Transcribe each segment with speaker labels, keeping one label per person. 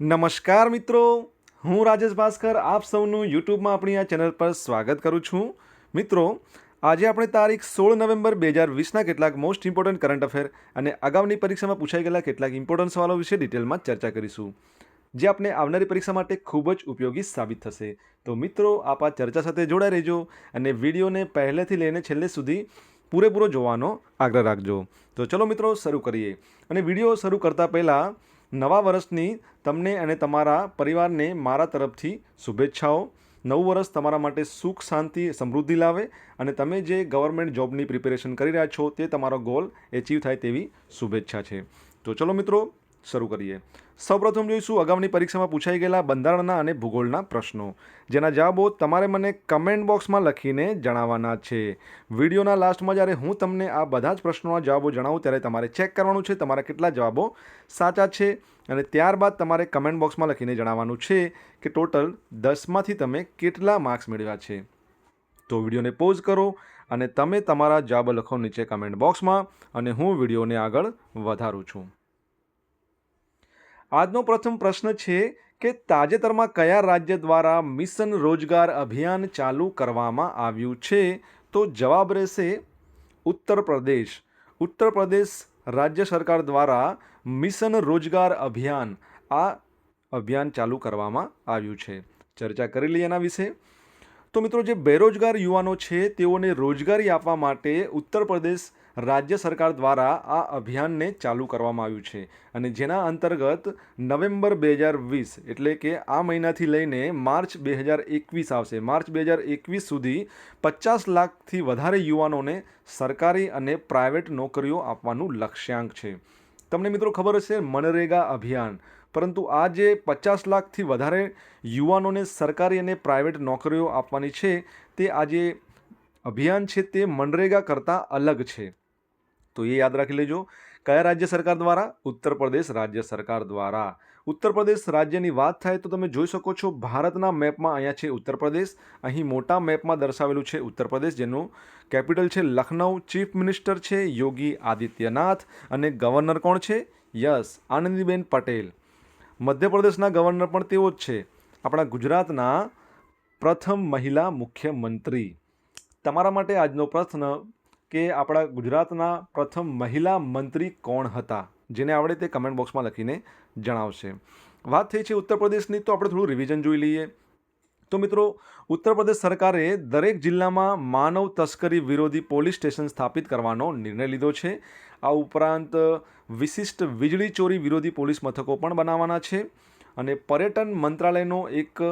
Speaker 1: નમસ્કાર મિત્રો. હું રાજેશ ભાસ્કર, આપ સૌનું યુટ્યુબમાં આપણી આ ચેનલ પર સ્વાગત કરું છું. મિત્રો, આજે આપણે તારીખ સોળ નવેમ્બર બે હજાર વીસના કેટલાક મોસ્ટ ઇમ્પોર્ટન્ટ કરંટ અફેર અને અગાઉની પરીક્ષામાં પૂછાઈ ગયેલા કેટલાક ઇમ્પોર્ટન્ટ સવાલો વિશે ડિટેલમાં ચર્ચા કરીશું. જે આપણે આવનારી પરીક્ષા માટે ખૂબ જ ઉપયોગી સાબિત થશે. તો મિત્રો, આપ આ ચર્ચા સાથે જોડાઈ રહેજો અને વિડીયોને પહેલેથી લઈને છેલ્લે સુધી પૂરેપૂરો જોવાનો આગ્રહ રાખજો. તો ચલો મિત્રો, શરૂ કરીએ. અને વીડિયો શરૂ કરતાં પહેલાં નવા વર્ષની તમને અને તમારા પરિવારને મારા તરફથી શુભેચ્છાઓ. નવું વર્ષ તમારા માટે સુખ, શાંતિ, સમૃદ્ધિ લાવે અને તમે જે ગવર્મેન્ટ જોબની પ્રિપેરેશન કરી રહ્યા છો તે તમારો ગોલ એચીવ થાય તેવી શુભેચ્છા છે. તો ચલો મિત્રો શરૂ કરીએ. સૌપ્રથમ જોઈશું અગાઉની પરીક્ષામાં પૂછાઈ ગયેલા બંધારણના અને ભૂગોળના પ્રશ્નો. જેના જવાબો તમારે મને કમેન્ટ બોક્સમાં લખીને જણાવવાના છે. વિડીયોના લાસ્ટમાં જ્યારે હું તમને આ બધા જ પ્રશ્નોના જવાબો જણાવું ત્યારે તમારે ચેક કરવાનું છે, તમારા કેટલા જવાબો સાચા છે અને ત્યારબાદ તમારે કમેન્ટ બોક્સમાં લખીને જણાવવાનું છે કે ટોટલ દસમાંથી તમે કેટલા માર્ક્સ મેળવ્યા છે. તો વિડીયોને પોઝ કરો અને તમે તમારા જવાબ લખો નીચે કમેન્ટ બોક્સમાં અને હું વિડીયોને આગળ વધારું છું. આજનો પ્રથમ પ્રશ્ન છે કે તાજેતરમાં કયા રાજ્ય દ્વારા મિશન રોજગાર અભિયાન ચાલુ કરવામાં આવ્યું છે? તો જવાબ રહેશે ઉત્તર પ્રદેશ. ઉત્તર પ્રદેશ રાજ્ય સરકાર દ્વારા મિશન રોજગાર અભિયાન, આ અભિયાન ચાલુ કરવામાં આવ્યું છે. ચર્ચા કરી લઈએ એના વિશે. તો મિત્રો, જે બેરોજગાર યુવાનો છે, તેઓને રોજગારી આપવા માટે ઉત્તર પ્રદેશ રાજ્ય સરકાર દ્વારા આ અભિયાનને ચાલુ કરવામાં આવ્યું છે અને જેના અંતર્ગત નવેમ્બર બે હજાર વીસ એટલે કે આ મહિનાથી લઈને માર્ચ બે હજાર એકવીસ આવશે. માર્ચ બે હજાર એકવીસ સુધી પચાસ લાખથી વધારે યુવાનોને સરકારી અને પ્રાઇવેટ નોકરીઓ આપવાનું લક્ષ્યાંક છે. તમને મિત્રો ખબર હશે, મનરેગા અભિયાન. પરંતુ આ જે પચાસ લાખથી વધારે યુવાનોને સરકારી અને પ્રાઇવેટ નોકરીઓ આપવાની છે. તે આ જે અભિયાન છે તે મનરેગા કરતાં અલગ છે. તો એ યાદ રાખી લેજો કયા રાજ્ય સરકાર દ્વારા ઉત્તર પ્રદેશ રાજ્ય સરકાર દ્વારા ઉત્તર પ્રદેશ રાજ્યની વાત થાય તો તમે જોઈ શકો છો ભારતના મેપમાં અહીંયા છે ઉત્તર પ્રદેશ અહીં મોટા મેપમાં દર્શાવેલું છે ઉત્તર પ્રદેશ જેનું કેપિટલ છે લખનઉ ચીફ મિનિસ્ટર છે યોગી આદિત્યનાથ અને ગવર્નર કોણ છે? યસ, આનંદીબેન પટેલ. મધ્યપ્રદેશના ગવર્નર પણ તેઓ જ છે. આપણા ગુજરાતના પ્રથમ મહિલા મુખ્યમંત્રી. તમારા માટે આજનો પ્રશ્ન કે આપણા ગુજરાતના પ્રથમ મહિલા મંત્રી કોણ હતા, જેને આવડે તે કમેન્ટ બોક્સમાં લખીને જણાવશે. વાત થઈ છે ઉત્તર પ્રદેશની, તો આપણે થોડું રિવિઝન જોઈ લઈએ. તો મિત્રો, ઉત્તર પ્રદેશ સરકારે દરેક જિલ્લામાં માનવ તસ્કરી વિરોધી પોલીસ સ્ટેશન સ્થાપિત કરવાનો નિર્ણય લીધો છે. આ ઉપરાંત વિશિષ્ટ વીજળી ચોરી વિરોધી પોલીસ મથકો પણ બનાવવાના છે અને પર્યટન મંત્રાલયનો એક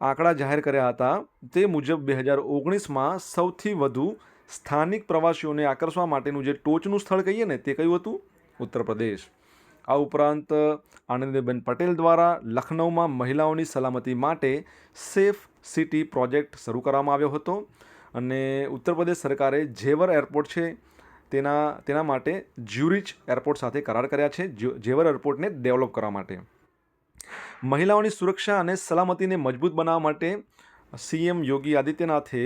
Speaker 1: આંકડા જાહેર કર્યા હતા. તે મુજબ બે હજાર ઓગણીસમાં સૌથી વધુ સ્થાનિક પ્રવાસીઓને આકર્ષવા માટેનું જે ટોચનું સ્થળ કહીએ ને, તે કયું હતું? ઉત્તર પ્રદેશ. આ ઉપરાંત, આનંદીબેન પટેલ દ્વારા લખનૌમાં મહિલાઓની સલામતી માટે સેફ સિટી પ્રોજેક્ટ શરૂ કરવામાં આવ્યો હતો અને ઉત્તર પ્રદેશ સરકારે ઝેવર એરપોર્ટ છે, તેના તેના માટે જ્યુરિચ એરપોર્ટ સાથે કરાર કર્યા છે ઝેવર એરપોર્ટને ડેવલપ કરવા માટે. મહિલાઓની સુરક્ષા અને સલામતીને મજબૂત બનાવવા માટે સીએમ યોગી આદિત્યનાથે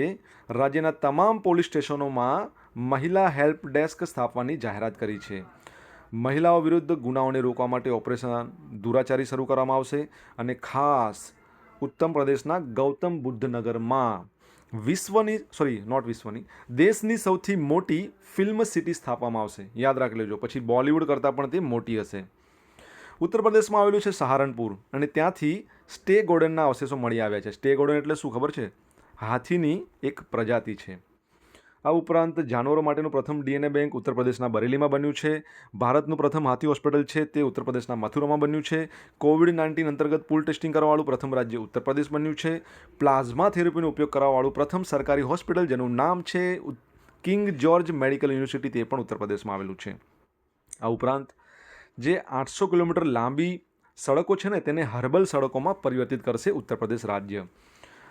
Speaker 1: રાજ્યના તમામ પોલીસ સ્ટેશનોમાં મહિલા હેલ્પ ડેસ્ક સ્થાપવાની જાહેરાત કરી છે. મહિલાઓ વિરુદ્ધ ગુનાઓને રોકવા માટે ઓપરેશન દુરાચારી શરૂ કરવામાં આવશે અને ખાસ ઉત્તમ પ્રદેશના ગૌતમ બુદ્ધ નગરમાં વિશ્વની, સોરી નોટ વિશ્વની, દેશની સૌથી મોટી ફિલ્મ સિટી સ્થાપવામાં આવશે. યાદ રાખી લેજો, પછી બોલિવૂડ કરતાં પણ તે મોટી હશે. ઉત્તર પ્રદેશમાં આવેલું છે સહારનપુર અને ત્યાંથી સ્ટે ગોર્ડનના અવશેષો મળી આવ્યા છે. સ્ટે ગોર્ડન એટલે શું ખબર છે? હાથીની એક પ્રજાતિ છે. આ ઉપરાંત જાનવરો માટેનું પ્રથમ ડીએનએ બેંક ઉત્તર પ્રદેશના બરેલીમાં બન્યું છે. ભારતનું પ્રથમ હાથી હોસ્પિટલ છે તે ઉત્તર પ્રદેશના મથુરામાં બન્યું છે. કોવિડ નાઇન્ટીન અંતર્ગત પુલ ટેસ્ટિંગ કરવાવાળું પ્રથમ રાજ્ય ઉત્તર પ્રદેશ બન્યું છે. પ્લાઝમા થેરેપીનો ઉપયોગ કરવાવાળું પ્રથમ સરકારી હોસ્પિટલ જેનું નામ છે કિંગ જ્યોર્જ મેડિકલ યુનિવર્સિટી તે પણ ઉત્તર પ્રદેશમાં આવેલું છે. આ ઉપરાંત જે આઠસો કિલોમીટર લાંબી સડકો છે ને, તેને હર્બલ સડકોમાં પરિવર્તિત કરશે ઉત્તર પ્રદેશ રાજ્ય.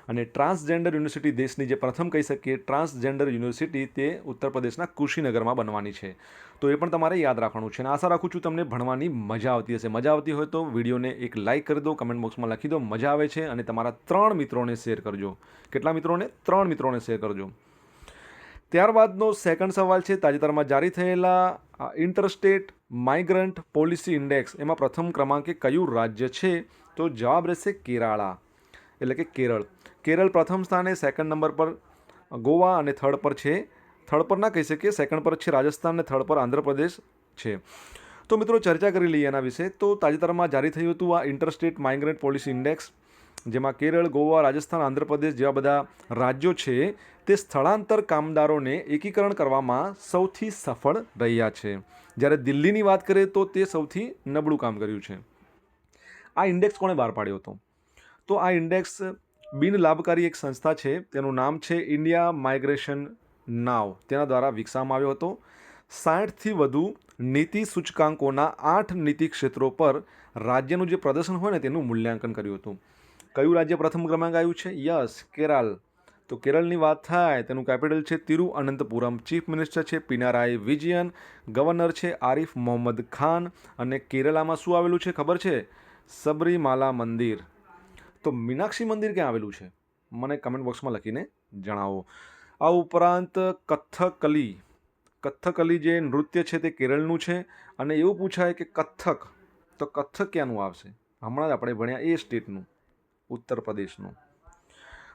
Speaker 1: અને ટ્રાન્સજેન્ડર યુનિવર્સિટી દેશની જે પ્રથમ કહી શકીએ, ટ્રાન્સજેન્ડર યુનિવર્સિટી તે ઉત્તર પ્રદેશના કુશીનગરમાં બનવાની છે. તો એ પણ તમારે યાદ રાખવાનું છે. અને આશા રાખું છું તમને ભણવાની મજા આવતી હશે. મજા આવતી હોય તો વિડીયોને એક લાઇક કરી દો, કમેન્ટ બોક્સમાં લખી દો. મજા આવે છે અને તમારા ત્રણ મિત્રોને શેર કરજો. કેટલા મિત્રોને? ત્રણ મિત્રોને શેર કરજો. ત્યારબાદનો સેકન્ડ સવાલ છે, તાજેતરમાં જારી થયેલા ઇન્ટરસ્ટેટ માઇગ્રન્ટ પોલિસી ઇન્ડેક્સ એમાં પ્રથમ ક્રમાંકે કયું રાજ્ય છે? તો જવાબ રહેશે કેરાળા, એટલે કે કેરળ. કેરળ પ્રથમ સ્થાને સેકન્ડ નંબર પર, ગોવા અને થર્ડ પર છે. થર્ડ પર ના કહી શકીએ સેકન્ડ પર છે રાજસ્થાન અને થર્ડ પર આંધ્રપ્રદેશ છે. તો મિત્રો, ચર્ચા કરી લઈએ એના વિશે. તો તાજેતરમાં જારી થયું હતું આ ઇન્ટરસ્ટેટ માઇગ્રન્ટ પોલિસી ઇન્ડેક્સ જેમાં કેરળ, ગોવા, રાજસ્થાન, આંધ્રપ્રદેશ જેવા બધા રાજ્યો છે, તે સ્થળાંતર કામદારોને એકીકરણ કરવામાં સૌથી સફળ રહ્યા છે. જ્યારે દિલ્હીની વાત કરીએ તો તે સૌથી નબળું કામ કર્યું છે. આ ઇન્ડેક્સ કોણે બહાર પાડ્યો હતો? તો આ ઇન્ડેક્સ બિન લાભકારી એક સંસ્થા છે, તેનું નામ છે ઇન્ડિયા માઇગ્રેશન નાવ. તેના દ્વારા વિકસાવવામાં આવ્યો હતો. સાઠથી વધુ નીતિ સૂચકાંકોના આઠ નીતિ ક્ષેત્રો પર રાજ્યનું જે પ્રદર્શન હોય ને તેનું મૂલ્યાંકન કર્યું હતું. કયું રાજ્ય પ્રથમ ક્રમાંક આવ્યું છે? યસ, કેરળ. તો કેરળની વાત થાય, તેનું કેપિટલ છે તિરુઅનંતપુરમ. ચીફ મિનિસ્ટર છે પિનારાય વિજયન. ગવર્નર છે આરિફ મોહમ્મદ ખાન. અને કેરળામાં શું આવેલું છે ખબર છે? સબરીમાલા મંદિર. તો મીનાક્ષી મંદિર ક્યાં આવેલું છે? મને કમેન્ટ બોક્સમાં લખીને જણાવો. આ ઉપરાંત કથકલી. કથકલી જે નૃત્ય છે તે કેરળનું છે. અને એવું પૂછાય કે કથક. તો કથક ક્યાંનું આવશે? હમણાં જ આપણે ભણ્યા એ સ્ટેટનું. ઉત્તર પ્રદેશનું.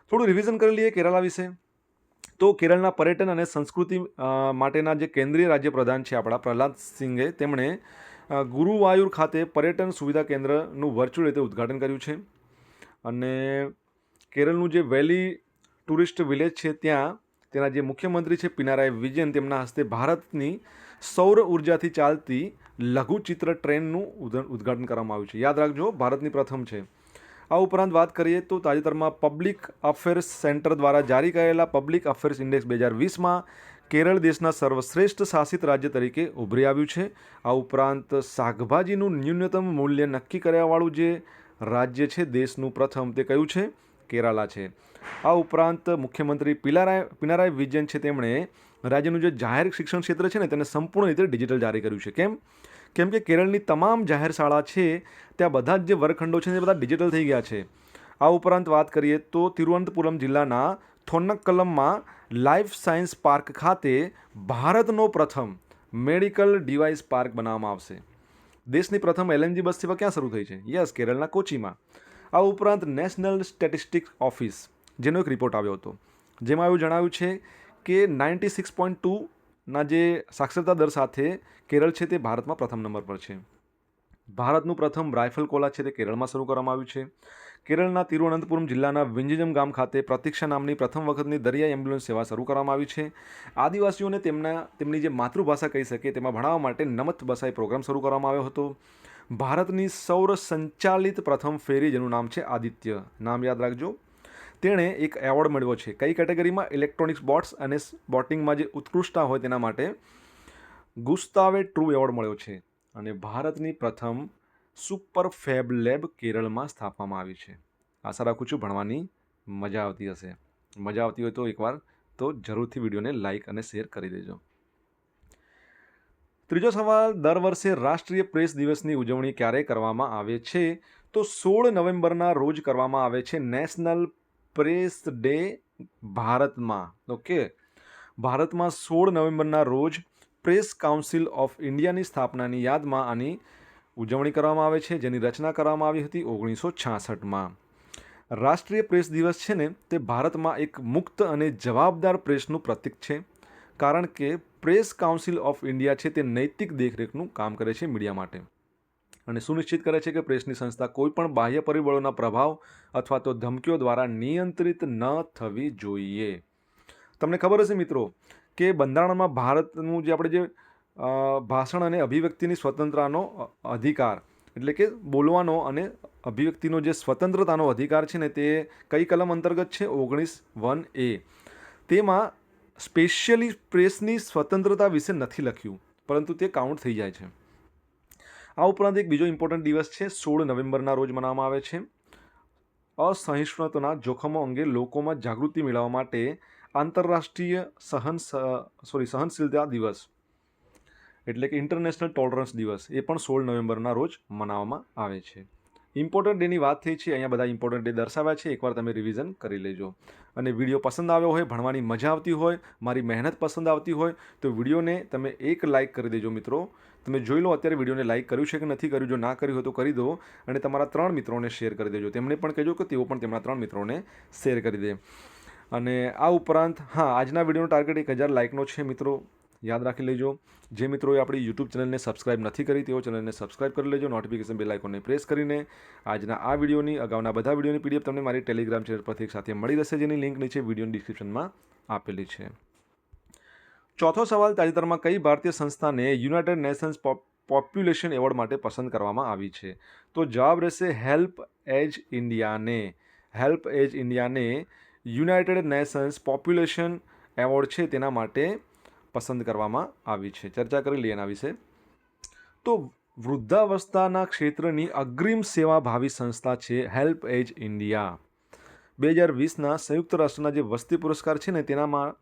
Speaker 1: થોડું રિવિઝન કરી લઈએ કેરળા વિશે. તો કેરળના પર્યટન અને સંસ્કૃતિ માટેના જે કેન્દ્રીય રાજ્ય પ્રધાન છે આપણા પ્રહલાદ સિંઘે, તેમણે ગુરુવાયુર ખાતે પર્યટન સુવિધા કેન્દ્રનું વર્ચ્યુઅલ રીતે ઉદ્ઘાટન કર્યું છે. અને કેરળનું જે વેલી ટુરિસ્ટ વિલેજ છે ત્યાં, તેના જે મુખ્યમંત્રી છે પિનારાય વિજયન, તેમના હસ્તે ભારતની સૌર ઉર્જાથી ચાલતી લઘુચિત્ર ટ્રેનનું ઉદ્ઘાટન કરવામાં આવ્યું છે. યાદ રાખજો, ભારતની પ્રથમ છે. આ ઉપરાંત વાત કરીએ તો તાજેતરમાં પબ્લિક અફેર્સ સેન્ટર દ્વારા જારી કરેલા પબ્લિક અફેર્સ ઇન્ડેક્સ બે હજાર વીસમાં કેરળ દેશના સર્વશ્રેષ્ઠ શાસિત રાજ્ય તરીકે ઉભરી આવ્યું છે. આ ઉપરાંત શાકભાજીનું ન્યૂનતમ મૂલ્ય નક્કી કર્યાવાળું જે રાજ્ય છે, દેશનું પ્રથમ તે કયું છે? કેરાલા છે. આ ઉપરાંત મુખ્યમંત્રી પિલારાય, પિનારાય વિજયન છે, તેમણે રાજ્યનું જે જાહેર શિક્ષણ ક્ષેત્ર છે ને, તેને સંપૂર્ણ રીતે ડિજિટલ જારી કર્યું છે. કેમ? કેમ કે કેરળની તમામ જાહેર શાળા છે, ત્યાં બધા જ જે વર્ગખંડો છે તે બધા ડિજિટલ થઈ ગયા છે. આ ઉપરાંત વાત કરીએ તો તિરુવનંતપુરમ જિલ્લાના થોન્નક્કલમમાં લાઈફ સાયન્સ પાર્ક ખાતે ભારતનો પ્રથમ મેડિકલ ડિવાઇસ પાર્ક બનાવવામાં આવશે. દેશની પ્રથમ એલએનજી બસ સેવા ક્યાં શરૂ થઈ છે? યસ, કેરળના કોચીમાં. આ ઉપરાંત નેશનલ સ્ટેટિસ્ટિક્સ ઓફિસ, જેનો એક રિપોર્ટ આવ્યો હતો. જેમાં એવું જણાવ્યું છે કે નાઇન્ટી સિક્સ પોઈન્ટ ટુના જે સાક્ષરતા દર સાથે કેરળ છે તે ભારતમાં પ્રથમ નંબર પર છે. ભારતનું પ્રથમ રાઇફલ કોલા છે તે કેરળમાં શરૂ કરવામાં આવ્યું છે. કેરળના તિરુવનંતપુરમ જિલ્લાના વિંજજમ ગામ ખાતે પ્રતીક્ષા નામની પ્રથમ વખતની દરિયાઈ એમ્બ્યુલન્સ સેવા શરૂ કરવામાં આવી છે. આદિવાસીઓને તેમના, તેમની જે માતૃભાષા કહી શકે તેમાં ભણાવવા માટે નમત બસાઈ પ્રોગ્રામ શરૂ કરવામાં આવ્યો હતો. ભારતની સૌર સંચાલિત પ્રથમ ફેરી જેનું નામ છે આદિત્ય. નામ યાદ રાખજો. તેણે એક એવોર્ડ મેળવ્યો છે. કઈ કેટેગરીમાં? ઇલેક્ટ્રોનિક્સ બોટ્સ અને બોટિંગમાં જે ઉત્કૃષ્ટતા હોય તેના માટે ગુસ્તાવે ટ્રુ એવોર્ડ મળ્યો છે અને ભારતની પ્રથમ સુપર ફેબ લેબ કેરળમાં સ્થાપવામાં આવી છે. આશા રાખું છું ભણવાની મજા આવતી હશે. મજા આવતી હોય તો એકવાર તો જરૂરથી વિડીયોને લાઇક અને શેર કરી દેજો. ત્રીજો સવાલ, દર વર્ષે રાષ્ટ્રીય પ્રેસ દિવસની ઉજવણી ક્યારે કરવામાં આવે છે? તો સોળ નવેમ્બરના રોજ કરવામાં આવે છે નેશનલ પ્રેસ ડે ભારતમાં. ઓકે? ભારતમાં સોળ નવેમ્બરના રોજ પ્રેસ કાઉન્સિલ ઓફ ઇન્ડિયાની સ્થાપનાની યાદમાં આની ઉજવણી કરવામાં આવે છે, જેની રચના કરવામાં આવી હતી ઓગણીસો છાસઠમાં. રાષ્ટ્રીય પ્રેસ દિવસ છે ને, તે ભારતમાં એક મુક્ત અને જવાબદાર પ્રેસનું પ્રતીક છે, કારણ કે પ્રેસ કાઉન્સિલ ઓફ ઇન્ડિયા છે તે નૈતિક દેખરેખનું કામ કરે છે મીડિયા માટે. અને સુનિશ્ચિત કરે છે કે પ્રેસની સંસ્થા કોઈ પણ બાહ્ય પરિબળોના પ્રભાવ અથવા તો ધમકીઓ દ્વારા નિયંત્રિત ન થવી જોઈએ. તમને ખબર હશે મિત્રો કે બંધારણમાં ભારતનું જે આપણે જે ભાષણ અને અભિવ્યક્તિની સ્વતંત્રતાનો અધિકાર એટલે કે બોલવાનો અને અભિવ્યક્તિનો જે સ્વતંત્રતાનો અધિકાર છે ને તે કઈ કલમ અંતર્ગત છે? ઓગણીસ વન એ. તેમાં સ્પેશિયલી પ્રેસની સ્વતંત્રતા વિશે નથી લખ્યું, પરંતુ તે કાઉન્ટ થઈ જાય છે. આ ઉપરાંત એક બીજો ઇમ્પોર્ટન્ટ દિવસ છે, સોળ નવેમ્બરના રોજ મનાવવામાં આવે છે. અસહિષ્ણુતાના જોખમો અંગે લોકોમાં જાગૃતિ મેળવવા માટે આંતરરાષ્ટ્રીય સહન સોરી સહનશીલતા દિવસ એટલે કે ઇન્ટરનેશનલ ટોલરન્સ દિવસ એ પણ સોળ નવેમ્બરના રોજ મનાવવામાં આવે છે. ઇમ્પોર્ટન્ટ ડેની વાત થઈ છે, અહીંયા બધા ઇમ્પોર્ટન્ટ ડે દર્શાવ્યા છે, એકવાર તમે રિવિઝન કરી લેજો. અને વીડિયો પસંદ આવ્યો હોય, ભણવાની મજા આવતી હોય, મારી મહેનત પસંદ આવતી હોય, તો વિડીયોને તમે એક લાઇક કરી દેજો મિત્રો. તમે જોઈ લો અત્યારે વિડીયોને લાઇક કર્યું છે કે નથી કર્યું, જો ના કર્યું હોય તો કરી દો અને તમારા ત્રણ મિત્રોને શેર કરી દેજો. તેમને પણ કહેજો કે તેઓ પણ તેમના ત્રણ મિત્રોને શેર કરી દે. અને આ ઉપરાંત, હા, આજના વિડીયોનો ટાર્ગેટ એક હજાર લાઇકનો છે મિત્રો. યાદ રાખી લેજો. જે મિત્રોએ આપણી યુટ્યુબ ચેનલને સબસ્ક્રાઇબ નથી કરી, તેઓ ચેનલને સબસ્ક્રાઇબ કરી લેજો. નોટિફિકેશન બેલ આઇકોનને પ્રેસ કરીને આજના આ વિડીયોની, અગાઉના બધા વિડીયોની પીડીએફ તમને મારી ટેલિગ્રામ ચેનલ પરથી એક સાથે મળી રહેશે, જેની લિંક નીચે વિડીયોની ડિસ્ક્રિપ્શનમાં આપેલી છે. ચોથો સવાલ તાજેતરમાં કઈ ભારતીય સંસ્થાને યુનાઇટેડ નેશન્સ પોપ્યુલેશન એવોર્ડ માટે પસંદ કરવામાં આવી છે? તો જવાબ રહેશે હેલ્પ એજ ઇન્ડિયાને. હેલ્પ એજ ઇન્ડિયાને યુનાઇટેડ નેશન્સ પોપ્યુલેશન એવોર્ડ છે તેના માટે પસંદ કરવામાં આવી છે. ચર્ચા કરી લઈએ એના વિશે. તો વૃદ્ધાવસ્થાના ક્ષેત્રની અગ્રિમ સેવાભાવી સંસ્થા છે હેલ્પ એજ ઇન્ડિયા. બે હજાર વીસના સંયુક્ત રાષ્ટ્રના જે વસ્તી પુરસ્કાર છે ને તેનામાં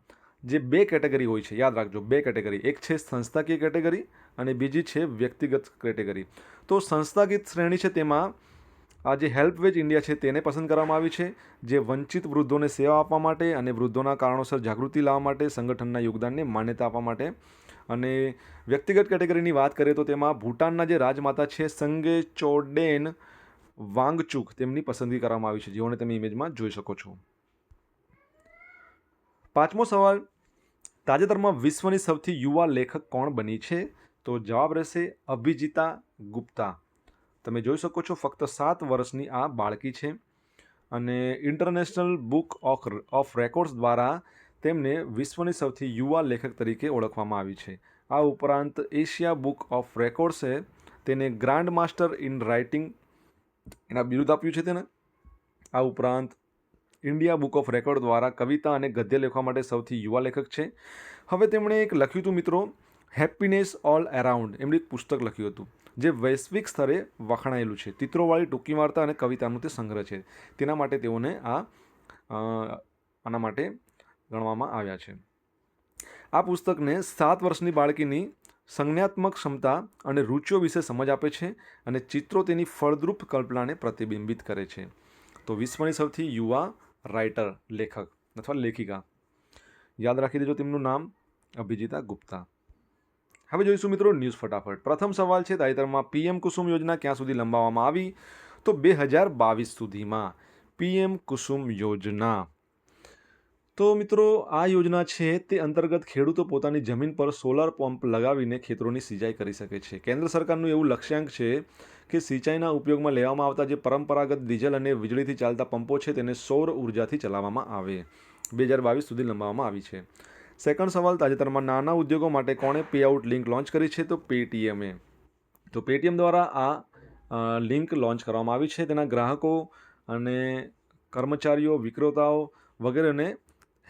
Speaker 1: જે બે કેટેગરી હોય છે, યાદ રાખજો, બે કેટેગરી. એક છે સંસ્થાકીય કેટેગરી અને બીજી છે વ્યક્તિગત કેટેગરી. તો સંસ્થાગત શ્રેણી છે તેમાં આ જે હેલ્પ વેજ ઇન્ડિયા છે તેને પસંદ કરવામાં આવી છે, જે વંચિત વૃદ્ધોને સેવા આપવા માટે અને વૃદ્ધોના કારણોસર જાગૃતિ લાવવા માટે, સંગઠનના યોગદાનને માન્યતા આપવા માટે. અને વ્યક્તિગત કેટેગરીની વાત કરીએ તો તેમાં ભૂટાનના જે રાજમાતા છે સંગે ચોડેન વાંગચુક તેમની પસંદગી કરવામાં આવી છે, જેઓને તમે ઇમેજમાં જોઈ શકો છો. પાંચમો સવાલ તાજેતરમાં વિશ્વની સૌથી યુવા લેખક કોણ બની છે? તો જવાબ રહેશે અભિજીતા ગુપ્તા. તમે જોઈ શકો છો ફક્ત સાત વર્ષની આ બાળકી છે અને international book of of records દ્વારા તેમને વિશ્વની સૌથી યુવા લેખક તરીકે ઓળખવામાં આવી છે. આ ઉપરાંત એશિયા બુક ઓફ રેકોર્ડ્સે તેને ગ્રાન્ડ માસ્ટર ઇન રાઇટિંગ એના બિરુદ આપ્યું છે તેને. આ ઉપરાંત ઇન્ડિયા બુક ઓફ રેકોર્ડ દ્વારા કવિતા અને ગદ્ય લેખવા માટે સૌથી યુવા લેખક છે. હવે તેમણે એક લખ્યું હતું, મિત્રો હેપીનેસ ઓલ એરાઉન્ડ એમણે એક પુસ્તક લખ્યું હતું, જે વૈશ્વિક સ્તરે વખણાયેલું છે. ચિત્રોવાળી ટૂંકી વાર્તા અને કવિતાનું તે સંગ્રહ છે. તેના માટે તેઓને આ આના માટે ગણવામાં આવ્યા છે. આ પુસ્તકને સાત વર્ષની બાળકીની સંજ્ઞાત્મક ક્ષમતા અને રૂચિઓ વિશે સમજ આપે છે અને ચિત્રો તેની ફળદ્રુપ કલ્પનાને પ્રતિબિંબિત કરે છે. તો વિશ્વની સૌથી યુવા રાઇટર, લેખક અથવા લેખિકા. યાદ રાખી દેજો તેમનું નામ, અભિજીતા ગુપ્તા. હવે જોઈશું મિત્રો ન્યૂઝ ફટાફટ. પ્રથમ સવાલ છે, તાજેતરમાં પીએમ કુસુમ યોજના ક્યાં સુધી લંબાવવામાં આવી? તો બે હજાર બાવીસ સુધીમાં પીએમ કુસુમ યોજના તો મિત્રો, આ યોજના છે તે અંતર્ગત ખેડૂતો પોતાની જમીન પર સોલાર પંપ લગાવીને ખેતરોની સિંચાઈ કરી શકે છે. કેન્દ્ર સરકારનું એવું લક્ષ્યાંક છે કે સિંચાઈના ઉપયોગમાં લેવામાં આવતા જે પરંપરાગત ડીઝલ અને વીજળીથી ચાલતા પંપો છે તેને સૌર ઉર્જાથી ચલાવવામાં આવે. બે હજાર બાવીસ સુધી લંબાવવામાં આવી છે. સેકન્ડ સવાલ, તાજેતરમાં નાના ઉદ્યોગો માટે કોણે પે આઉટ લિંક લોન્ચ કરી છે? તો પેટીએમે તો પેટીએમ દ્વારા આ લિંક લોન્ચ કરવામાં આવી છે. તેના ગ્રાહકો અને કર્મચારીઓ, વિક્રેતાઓ વગેરેને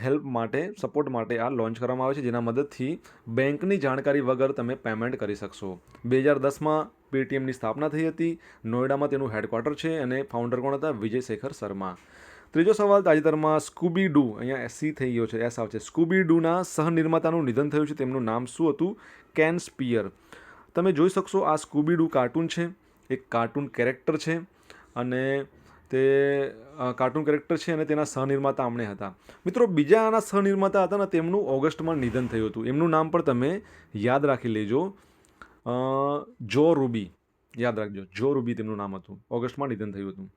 Speaker 1: હેલ્પ માટે, સપોર્ટ માટે આ લોન્ચ કરવામાં આવે છે, જેના મદદથી બેંકની જાણકારી વગર તમે પેમેન્ટ કરી શકશો. બે હજાર દસમાં પેટીએમની સ્થાપના થઈ હતી. નોઈડામાં તેનું હેડક્વાર્ટર છે અને ફાઉન્ડર કોણ હતા? વિજય શેખર શર્મા. ત્રીજો સવાલ, તાજેતરમાં સ્કૂબી ડુ, અહીંયા એસસી થઈ ગયો છે એસ આવશે. સ્કૂબી ડુના સહનિર્માતાનું નિધન થયું છે, તેમનું નામ શું હતું? Ken Spear. તમે જોઈ શકશો, આ સ્કૂબી ડુ કાર્ટૂન છે. એક કાર્ટૂન કેરેક્ટર છે અને તે કાર્ટૂન કેરેક્ટર છે અને તેના સહનિર્માતા આમણે હતા. મિત્રો, બીજા આના સહનિર્માતા હતા ને તેમનું ઓગસ્ટમાં નિધન થયું હતું. એમનું નામ પણ તમે યાદ રાખી લેજો. જો રૂબી. યાદ રાખજો, જો રૂબી તેમનું નામ હતું. ઓગસ્ટમાં નિધન થયું હતું.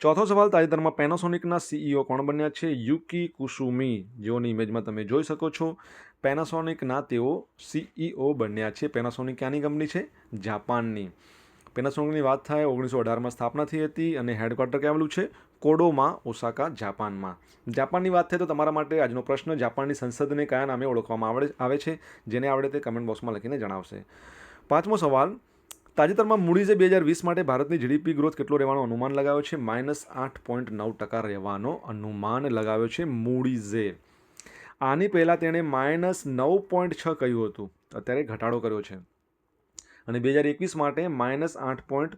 Speaker 1: ચોથો સવાલ, તાજેતરમાં પેનાસોનિકના સીઈઓ કોણ બન્યા છે? યુકી કુસુમી. જેઓની ઇમેજમાં તમે જોઈ શકો છો પેનાસોનિકના તેઓ સીઈઓ બન્યા છે. પેનાસોનિક ક્યાંની કંપની છે? જાપાનની. પેનાસોનિકની વાત થાય, ઓગણીસો અઢારમાં સ્થાપના થઈ હતી અને હેડક્વાર્ટર ક્યાં આવેલું છે, કોડોમાં, ઓસાકા, જાપાનમાં. જાપાનની વાત થાય તો તમારા માટે આજનો પ્રશ્ન, જાપાનની સંસદને કયા નામે ઓળખવામાં આવડે, આવે છે? જેને આવડે તે કમેન્ટ બોક્સમાં લખીને જણાવશે. પાંચમો સવાલ, તાજેતરમાં મૂડીઝે બે હજાર વીસ માટે ભારતની જીડીપી ગ્રોથ કેટલો રહેવાનો અનુમાન લગાવ્યો છે? માઇનસ આઠ પોઈન્ટ નવ ટકા રહેવાનો અનુમાન લગાવ્યો છે મૂડીઝે. આની પહેલાં તેણે માઇનસ નવ પોઈન્ટ છ કહ્યું હતું. અત્યારે ઘટાડો કર્યો છે. અને બે હજાર એકવીસ માટે માઇનસ આઠ પોઈન્ટ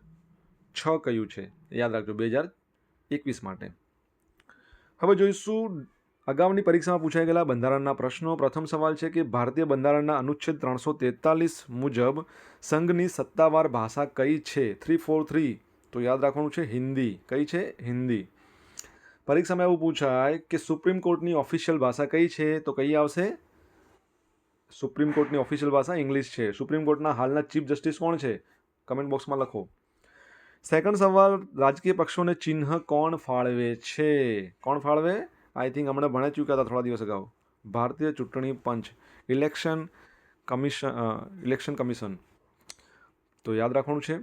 Speaker 1: છ કહ્યું છે? યાદ રાખજો, બે હજાર એકવીસ માટે. હવે જોઈશું, અગાઉની પરીક્ષામાં પૂછાઈ ગયેલા બંધારણના પ્રશ્નો. પ્રથમ સવાલ છે કે ભારતીય બંધારણના અનુચ્છેદ ત્રણસો તેતાલીસ મુજબ સંઘની સત્તાવાર ભાષા કઈ છે? થ્રી ફોર થ્રી, તો યાદ રાખવાનું છે હિન્દી. કઈ છે? હિન્દી. પરીક્ષામાં એવું પૂછાય કે સુપ્રીમ કોર્ટની ઓફિશિયલ ભાષા કઈ છે? તો કઈ આવશે? સુપ્રીમ કોર્ટની ઓફિશિયલ ભાષા ઇંગ્લિશ છે. સુપ્રીમ કોર્ટના હાલના ચીફ જસ્ટિસ કોણ છે? કમેન્ટ બોક્સમાં લખો. સેકન્ડ સવાલ, રાજકીય પક્ષોને ચિહ્ન કોણ ફાળવે છે? કોણ ફાળવે? આઈ થિંક હમણાં ભણે ચૂક્યા હતા થોડા દિવસ અગાઉ. ભારતીય ચૂંટણી પંચ, ઇલેક્શન કમિશન ઇલેક્શન કમિશન. તો યાદ રાખવાનું છે.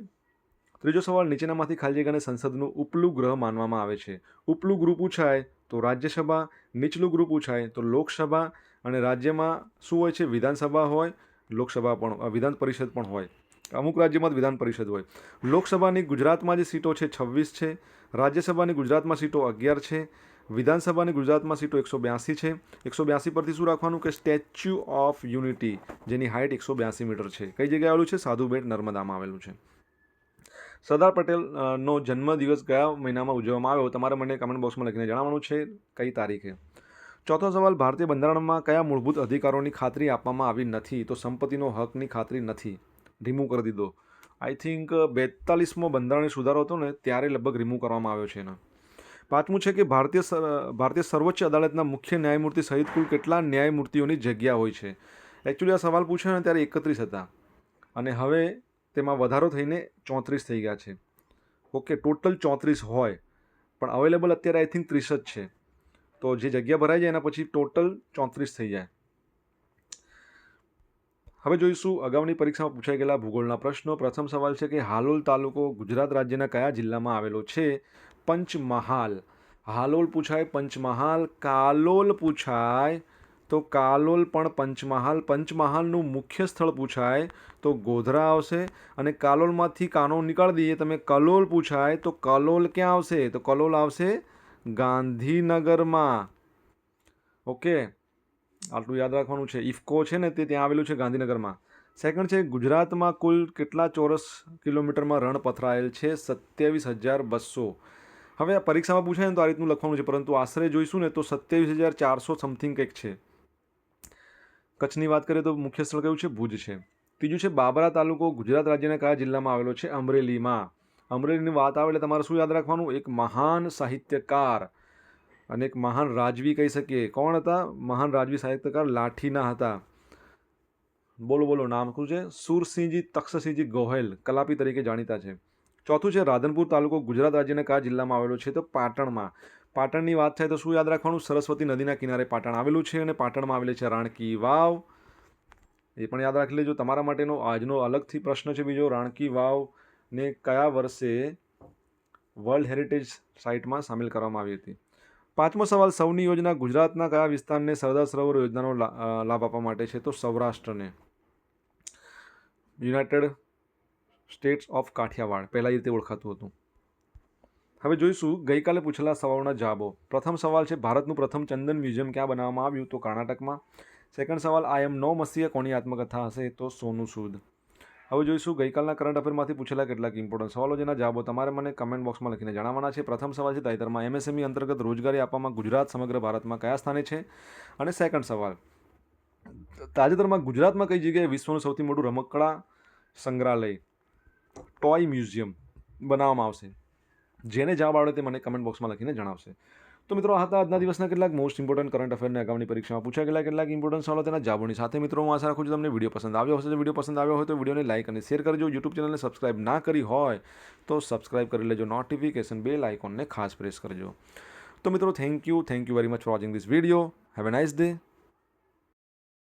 Speaker 1: ત્રીજો સવાલ, નીચેનામાંથી ખાલી જગ્યાને સંસદનું ઉપલું ગ્રહ માનવામાં આવે છે. ઉપલું ગૃહ પૂછાય તો રાજ્યસભા, નીચલું ગૃહ પૂછાય તો લોકસભા અને રાજ્યમાં શું હોય છે? વિધાનસભા હોય, લોકસભા પણ વિધાન પરિષદ પણ હોય. અમુક રાજ્યમાં જ વિધાન પરિષદ હોય. લોકસભાની ગુજરાતમાં જે સીટો છે, છવ્વીસ છે. રાજ્યસભાની ગુજરાતમાં સીટો અગિયાર છે. વિધાનસભાની ગુજરાતમાં સીટો એકસો બ્યાસી છે. એકસો બ્યાસી પરથી શું રાખવાનું? કે સ્ટેચ્યુ ઓફ યુનિટી, જેની હાઇટ એકસો બ્યાસી મીટર છે. કઈ જગ્યાએ આવેલું છે? સાધુ બેટ નર્મદામાં આવેલું છે. સરદાર પટેલનો જન્મદિવસ કયા મહિનામાં ઉજવવામાં આવ્યો? તમારે મને કમેન્ટ બોક્સમાં લખીને જણાવવાનું છે. કઈ તારીખે? ચોથો સવાલ, ભારતીય બંધારણમાં કયા મૂળભૂત અધિકારોની ખાતરી આપવામાં આવી નથી? તો સંપત્તિનો હકની ખાતરી નથી. રિમૂવ કરી દીધો. આઈ થિંક બેતાલીસમો બંધારણીય સુધારો હતો ને, ત્યારે લગભગ રિમૂવ કરવામાં આવ્યો છે એના. પાંચમું છે કે ભારતીય ભારતીય સર્વોચ્ચ અદાલતના મુખ્ય ન્યાયમૂર્તિ સહિત કુલ કેટલા ન્યાયમૂર્તિઓની જગ્યા હોય છે? એકચ્યુઅલી આ સવાલ પૂછ્યો ને, ત્યારે એકત્રીસ હતા. અને હવે તેમાં વધારો થઈને ચોત્રીસ થઈ ગયા છે. ઓકે ટોટલ ચોત્રીસ હોય. પણ અવેલેબલ અત્યારે આઈ થિંક ત્રીસ જ છે. તો જે જગ્યા ભરાઈ જાય એના પછી ટોટલ ચોત્રીસ થઈ જાય. હવે જોઈશું અગાઉની પરીક્ષામાં પૂછાઈ ગયેલા ભૂગોળના પ્રશ્નો. પ્રથમ સવાલ છે કે હાલોલ તાલુકો ગુજરાત રાજ્યના કયા જિલ્લામાં આવેલો છે? પંચમહાલ. હાલોલ પૂછાય પંચમહાલ, કાલોલ પૂછાય તો કાલોલ પણ પંચમહાલ. પંચમહાલનું મુખ્ય સ્થળ પૂછાય તો ગોધરા આવશે અને કાલોલમાંથી કાનો નીકાળી દઈએ. તમે કલોલ પૂછાય તો કલોલ ક્યાં આવશે? તો કલોલ આવશે ગાંધીનગરમાં. ઓકે, આટલું યાદ રાખવાનું છે. ઇફકો છે ને તે ત્યાં આવેલું છે ગાંધીનગરમાં. સેકન્ડ છે, ગુજરાતમાં કુલ કેટલા ચોરસ કિલોમીટરમાં રણ પથરાયેલ છે? સત્યાવીસ હજાર બસો. હવે આ પરીક્ષામાં પૂછાય ને તો આ રીતનું લખવાનું છે, પરંતુ આશરે જોઈશું ને તો સત્યાવીસ હજાર ચારસો સમથિંગ કંઈક છે. કચ્છની વાત કરીએ તો મુખ્ય સ્થળ કયું છે? ભુજ છે. ત્રીજું છે, બાબરા તાલુકો ગુજરાત રાજ્યના કયા જિલ્લામાં આવેલો છે? અમરેલીમાં. અમરેલીની વાત આવે એટલે તમારે શું યાદ રાખવાનું? એક મહાન સાહિત્યકાર અને એક મહાન રાજવી કહી શકીએ. કોણ હતા? મહાન રાજવી સાહિત્યકાર લાઠીના હતા. બોલો બોલો, નામ શું છે? સુરસિંહજી તક્ષસિંહજી ગોહેલ, કલાપી તરીકે જાણીતા છે. ચોથું છે રાધનપુર તાલુકો ગુજરાત રાજ્યના કયા જિલ્લામાં આવેલો છે? તો પાટણમાં. પાટણની વાત થાય તો શું યાદ રાખવાનું? સરસ્વતી નદીના કિનારે પાટણ આવેલું છે અને પાટણમાં આવેલી છે રાણકી વાવ. એ પણ યાદ રાખી લેજો. તમારા માટેનો આજનો અલગથી પ્રશ્ન છે બીજો. રાણકી વાવને કયા વર્ષે વર્લ્ડ હેરિટેજ સાઇટમાં સામેલ કરવામાં આવી હતી? પાંચમો સવાલ, સૌની યોજના ગુજરાતના કયા વિસ્તારને સરદાર સરોવર યોજનાનો લાભ આપવા માટે છે? તો સૌરાષ્ટ્રને. United States of Kathiawad. પહેલાં રીતે ઓળખાતું હતું. હવે જોઈશું, ગઈકાલે પૂછેલા સવાલોના જવાબો. પ્રથમ સવાલ છે, ભારતનું પ્રથમ ચંદન મ્યુઝિયમ ક્યાં બનાવવામાં આવ્યું? તો કર્ણાટકમાં. સેકન્ડ સવાલ, આઈ એમ નો મસીહ કોની આત્મકથા હશે? તો સોનું સૂદ. હવે જોઈશું, ગઈકાલના કરંટ અફેરમાંથી પૂછેલા કેટલાક ઇમ્પોર્ટન્ટ સવાલો જેના જવાબો તમારે મને કમેન્ટ બોક્સમાં લખીને જણાવવાના છે. પ્રથમ સવાલ છે, તાજેતરમાં એમએસએમઈ અંતર્ગત રોજગારી આપવામાં ગુજરાત સમગ્ર ભારતમાં કયા સ્થાને છે? અને સેકન્ડ સવાલ, તાજેતરમાં ગુજરાતમાં કઈ જગ્યાએ વિશ્વનું સૌથી મોટું રમકડા સંગ્રહાલય, ટોય મ્યુઝિયમ બનાવવામાં આવશે? જેને જવાબ આવડે તે મને કમેન્ટ બોક્સમાં લખીને જણાવશે. તો મિત્રો હતા આજના દિવસના કેટલાક મોસ્ટ ઇમ્પોર્ટન્ટ કરંટ અફેરને આગામી પરીક્ષામાં પૂછા ગયેલા કેટલાક ઇમ્પોર્ટન્ટ સવાલો તેના જવાબોની સાથે. મિત્રો, હું આશા રાખું છું તમને વીડિયો પસંદ આવ્યો હશે. વીડિયો પસંદ આવ્યો હોય તો વિડીયોને લાઇક અને શેર કરજો. યુટ્યુબ ચેનલને સબસ્ક્રાઇબ ના કરી હોય તો સબસ્ક્રાઇબ કરી લેજો. નોટિફિકેશન બેલ આઇકોનને ખાસ પ્રેસ કરજો. તો મિત્રો thank you thank you very much for watching this video have a nice day